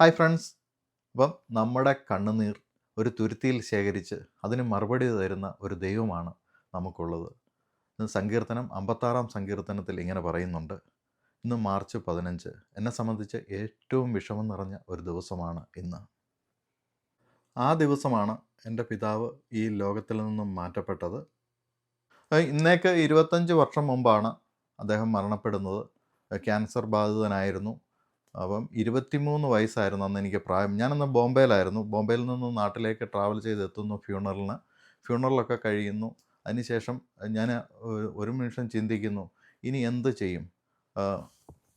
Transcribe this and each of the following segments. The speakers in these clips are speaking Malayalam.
ഹായ് ഫ്രണ്ട്സ് അപ്പം നമ്മുടെ കണ്ണുനീർ ഒരു തുരുത്തിയിൽ ശേഖരിച്ച് അതിന് മറുപടി തരുന്ന ഒരു ദൈവമാണ് നമുക്കുള്ളത്. സങ്കീർത്തനം അമ്പത്താറാം സങ്കീർത്തനത്തിൽ ഇങ്ങനെ പറയുന്നുണ്ട്. ഇന്ന് മാർച്ച് പതിനഞ്ച്. എന്നെ സംബന്ധിച്ച് ഏറ്റവും വിഷമം നിറഞ്ഞ ഒരു ദിവസമാണ് ഇന്ന്. ആ ദിവസമാണ് എന്റെ പിതാവ് ഈ ലോകത്തിൽ നിന്നും മാറ്റപ്പെട്ടത്. ഇന്നേക്ക് ഇരുപത്തഞ്ച് വർഷം മുമ്പാണ് അദ്ദേഹം മരണപ്പെടുന്നത്. ക്യാൻസർ ബാധിതനായിരുന്നു. അപ്പം ഇരുപത്തിമൂന്ന് വയസ്സായിരുന്നു അന്ന് എനിക്ക് പ്രായം. ഞാനന്ന് ബോംബെയിലായിരുന്നു. ബോംബെയിൽ നിന്ന് നാട്ടിലേക്ക് ട്രാവൽ ചെയ്ത് എത്തുന്നു ഫ്യൂണറലിന് ഫ്യൂണറലൊക്കെ കഴിയുന്നു. അതിനുശേഷം ഞാൻ ഒരു നിമിഷം ചിന്തിക്കുന്നു ഇനി എന്ത് ചെയ്യും?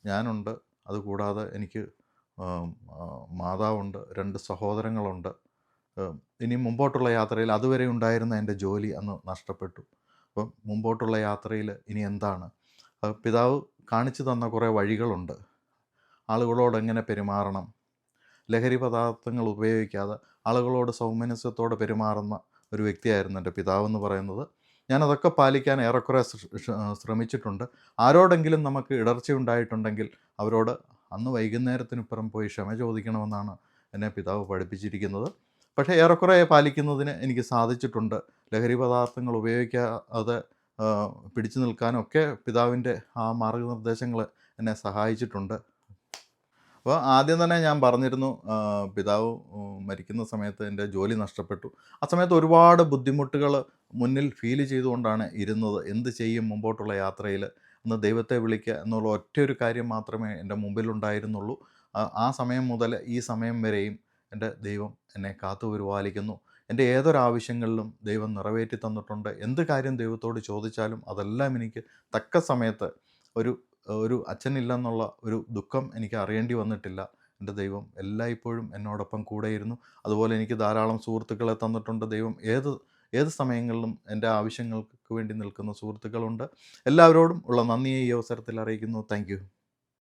ഞാനുണ്ട്. അതുകൂടാതെ എനിക്ക് മാതാവുണ്ട്. രണ്ട് സഹോദരങ്ങളുണ്ട്. ഇനി മുമ്പോട്ടുള്ള യാത്രയിൽ അതുവരെ ഉണ്ടായിരുന്ന എന്റെ ജോലി അന്ന് നഷ്ടപ്പെട്ടു. അപ്പം മുമ്പോട്ടുള്ള യാത്രയിൽ ഇനി എന്താണ്? പിതാവ് കാണിച്ചു തന്ന കുറേ വഴികളുണ്ട്. ആളുകളോട് എങ്ങനെ പെരുമാറണം? ലഹരി പദാർത്ഥങ്ങൾ ഉപയോഗിക്കാതെ ആളുകളോട് സൗമനസ്യത്തോടെ പെരുമാറുന്ന ഒരു വ്യക്തിയായിരുന്നു എന്റെ പിതാവെന്ന് പറയുന്നത്. ഞാനതൊക്കെ പാലിക്കാൻ ഏറെക്കുറെ ശ്ര- ശ്ര- ശ്രമിച്ചിട്ടുണ്ട്. ആരോടെങ്കിലും നമുക്ക് ഇടർച്ച ഉണ്ടായിട്ടുണ്ടെങ്കിൽ അവരോട് അന്ന് വൈകുന്നേരത്തിനിപ്പുറം പോയി ക്ഷമ ചോദിക്കണമെന്നാണ് എന്നെ പിതാവ് പഠിപ്പിച്ചിരിക്കുന്നത്. പക്ഷേ ഏറെക്കുറെ പാലിക്കുന്നതിന് എനിക്ക് സാധിച്ചിട്ടുണ്ട്. ലഹരി പദാർത്ഥങ്ങൾ ഉപയോഗിക്കാതെ പിടിച്ചു നിൽക്കാനൊക്കെ പിതാവിന്റെ ആ മാർഗനിർദ്ദേശങ്ങൾ എന്നെ സഹായിച്ചിട്ടുണ്ട്. അപ്പോൾ ആദ്യം തന്നെ ഞാൻ പറഞ്ഞിരുന്നു പിതാവ് മരിക്കുന്ന സമയത്ത് എന്റെ ജോലി നഷ്ടപ്പെട്ടു. ആ സമയത്ത് ഒരുപാട് ബുദ്ധിമുട്ടുകൾ മുന്നിൽ ഫീൽ ചെയ്തുകൊണ്ടാണ് ഇരുന്നത്. എന്ത് ചെയ്യും മുമ്പോട്ടുള്ള യാത്രയിൽ? ഒന്ന് ദൈവത്തെ വിളിക്കുക എന്നുള്ള ഒറ്റ ഒരു കാര്യം മാത്രമേ എന്റെ മുമ്പിലുണ്ടായിരുന്നുള്ളൂ ആ സമയം മുതൽ ഈ സമയം വരെയും എന്റെ ദൈവം എന്നെ കാത്തു പരിപാലിക്കുന്നു. എന്റെ ഏതൊരാവശ്യങ്ങളിലും ദൈവം നിറവേറ്റി തന്നിട്ടുണ്ട്. എന്ത് കാര്യം ദൈവത്തോട് ചോദിച്ചാലും അതെല്ലാം എനിക്ക് തക്ക സമയത്ത് ഒരു ഒരു അച്ഛനില്ലെന്നുള്ള ഒരു ദുഃഖം എനിക്ക് അറിയേണ്ടി വന്നിട്ടില്ല. എന്റെ ദൈവം എല്ലായ്പ്പോഴും എന്നോടൊപ്പം കൂടെയിരുന്നു. അതുപോലെ എനിക്ക് ധാരാളം സുഹൃത്തുക്കളെ തന്നിട്ടുണ്ട്. ദൈവം ഏത് ഏത് സമയങ്ങളിലും എന്റെ ആവശ്യങ്ങൾക്ക് വേണ്ടി നിൽക്കുന്ന സുഹൃത്തുക്കളുണ്ട്. എല്ലാവരോടും ഉള്ള നന്ദിയെ ഈ അവസരത്തിൽ അറിയിക്കുന്നു. താങ്ക്